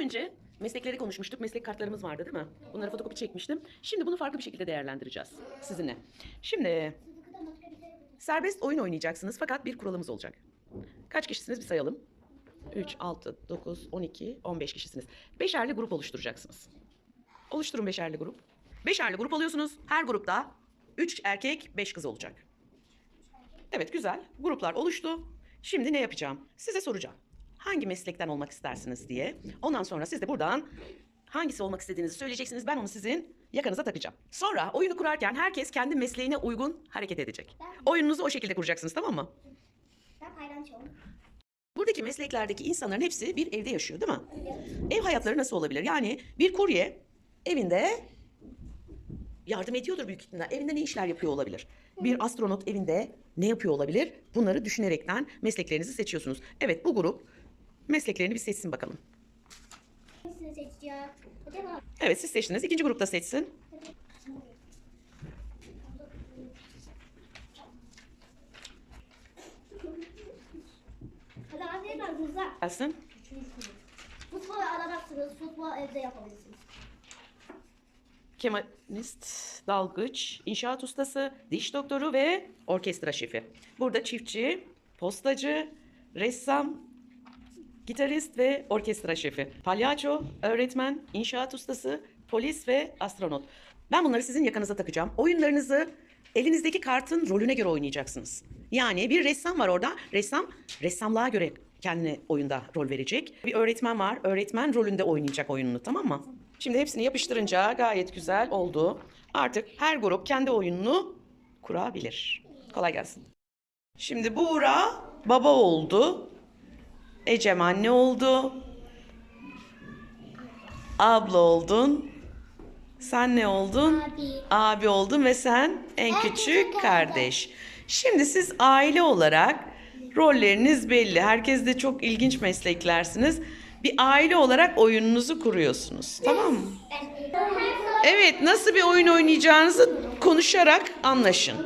Önce meslekleri konuşmuştuk. Meslek kartlarımız vardı değil mi? Bunları fotokopi çekmiştim. Şimdi bunu farklı bir şekilde değerlendireceğiz sizinle. Şimdi serbest oyun oynayacaksınız fakat bir kuralımız olacak. Kaç kişisiniz bir sayalım. 3, 6, 9, 12, 15 kişisiniz. Beşerli grup oluşturacaksınız. Oluşturun beşerli grup. Beşerli grup oluyorsunuz. Her grupta 3 erkek, 5 kız olacak. Evet güzel. Gruplar oluştu. Şimdi ne yapacağım? Size soracağım. Hangi meslekten olmak istersiniz diye. Ondan sonra siz de buradan hangisi olmak istediğinizi söyleyeceksiniz. Ben onu sizin yakanıza takacağım. Sonra oyunu kurarken herkes kendi mesleğine uygun hareket edecek. Oyununuzu o şekilde kuracaksınız tamam mı? Ben paylançom. Buradaki mesleklerdeki insanların hepsi bir evde yaşıyor değil mi? Ev hayatları nasıl olabilir? Yani bir kurye evinde yardım ediyordur büyük ihtimalle. Evinde ne işler yapıyor olabilir? Bir astronot evinde ne yapıyor olabilir? Bunları düşünerekten mesleklerinizi seçiyorsunuz. Evet bu grup mesleklerini bir seçsin bakalım. Evet siz seçtiniz. İkinci grupta seçsin. Hadi anne ben hızla. Gelsin. Futbol alamazsınız. Futbol evde yapabilirsiniz. Kemanist, dalgıç, inşaat ustası, diş doktoru ve orkestra şefi. Burada çiftçi, postacı, ressam, gitarist ve orkestra şefi. Palyaço, öğretmen, inşaat ustası, polis ve astronot. Ben bunları sizin yakanıza takacağım. Oyunlarınızı elinizdeki kartın rolüne göre oynayacaksınız. Yani bir ressam var orada. Ressam ressamlığa göre kendine oyunda rol verecek. Bir öğretmen var. Öğretmen rolünde oynayacak oyununu tamam mı? Şimdi hepsini yapıştırınca gayet güzel oldu. Artık her grup kendi oyununu kurabilir. Kolay gelsin. Şimdi Buğra baba oldu. Ecem anne oldu. Abla oldun. Sen ne oldun? Abi. Abi oldun ve sen en küçük kardeş. Şimdi siz aile olarak rolleriniz belli. Herkes de çok ilginç mesleklersiniz. Bir aile olarak oyununuzu kuruyorsunuz. Tamam mı? Evet, nasıl bir oyun oynayacağınızı konuşarak anlaşın.